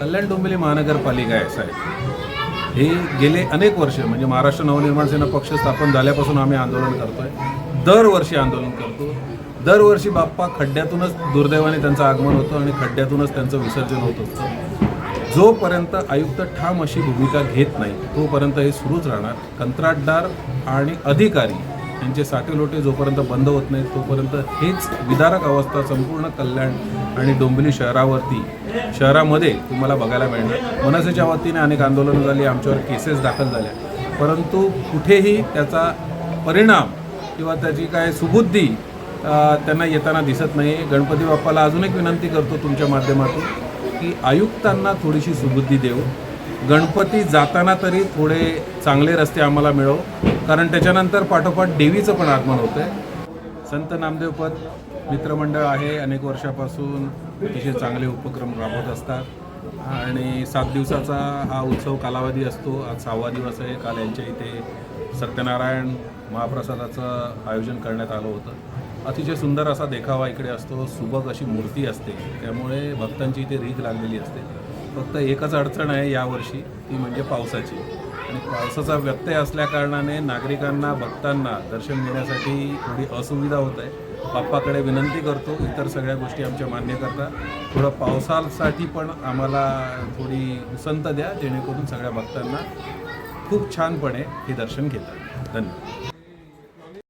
कल्याण डोंबिवली महानगरपालिका आहे साहेब. हे गेले अनेक वर्ष म्हणजे महाराष्ट्र नवनिर्माण सेना पक्ष स्थापन झाल्यापासून आम्ही आंदोलन करतोय. दरवर्षी आंदोलन करतो. दरवर्षी बाप्पा खड्ड्यातूनच दुर्दैवाने त्यांचं आगमन होतं आणि खड्ड्यातूनच त्यांचं विसर्जन होत असतं जोपर्यंत आयुक्त ठाम अशी भूमिका घेत नाही तोपर्यंत हे सुरूच राहणार. कंत्राटदार आणि अधिकारी यांचे साटेलोटे जोपर्यंत बंद होत नाहीत तोपर्यंत हेच विदारक अवस्था संपूर्ण कल्याण आणि डोंबिवली शहरावरती शहरामध्ये तुम्हाला बघायला मिळणार. मनसेच्या वतीने अनेक आंदोलनं झाली आमच्यावर केसेस दाखल झाल्या. परंतु कुठेही त्याचा परिणाम किंवा त्याची काय सुबुद्धी त्यांना येताना दिसत नाही गणपती बाप्पाला अजून एक विनंती करतो तुमच्या माध्यमातून की आयुक्तांना थोडीशी सुबुद्धी देऊ गणपती जाताना तरी थोडे चांगले रस्ते आम्हाला मिळव कारण त्याच्यानंतर पाठोपाठ देवीचं पण आगमन होतं आहे संत नामदेवपद मित्रमंडळ आहे. अनेक वर्षापासून अतिशय चांगले उपक्रम राबवत असतात. आणि सात दिवसाचा हा उत्सव कालावधी असतो. आज सहावा दिवस आहे. काल यांच्या इथे सत्यनारायण महाप्रसादाचं आयोजन करण्यात आलं होतं. अतिशय सुंदर असा देखावा इकडे असतो. सुबक अशी मूर्ती असते. त्यामुळे भक्तांची इथे रीत लागलेली असते. फक्त एकच अडचण आहे यावर्षी ती म्हणजे पावसाची. आणि पावसाचा व्यत्यय असल्याकारणाने नागरिकांना भक्तांना दर्शन घेण्यासाठी थोडी असुविधा होत आहे. बाप्पाकडे विनंती करतो इतर सगळ्या गोष्टी आमच्या मान्य करता थोडं पावसासाठी पण आम्हाला थोडी संत द्या जेणेकरून सगळ्या भक्तांना खूप छानपणे हे दर्शन घेतात धन्यवाद.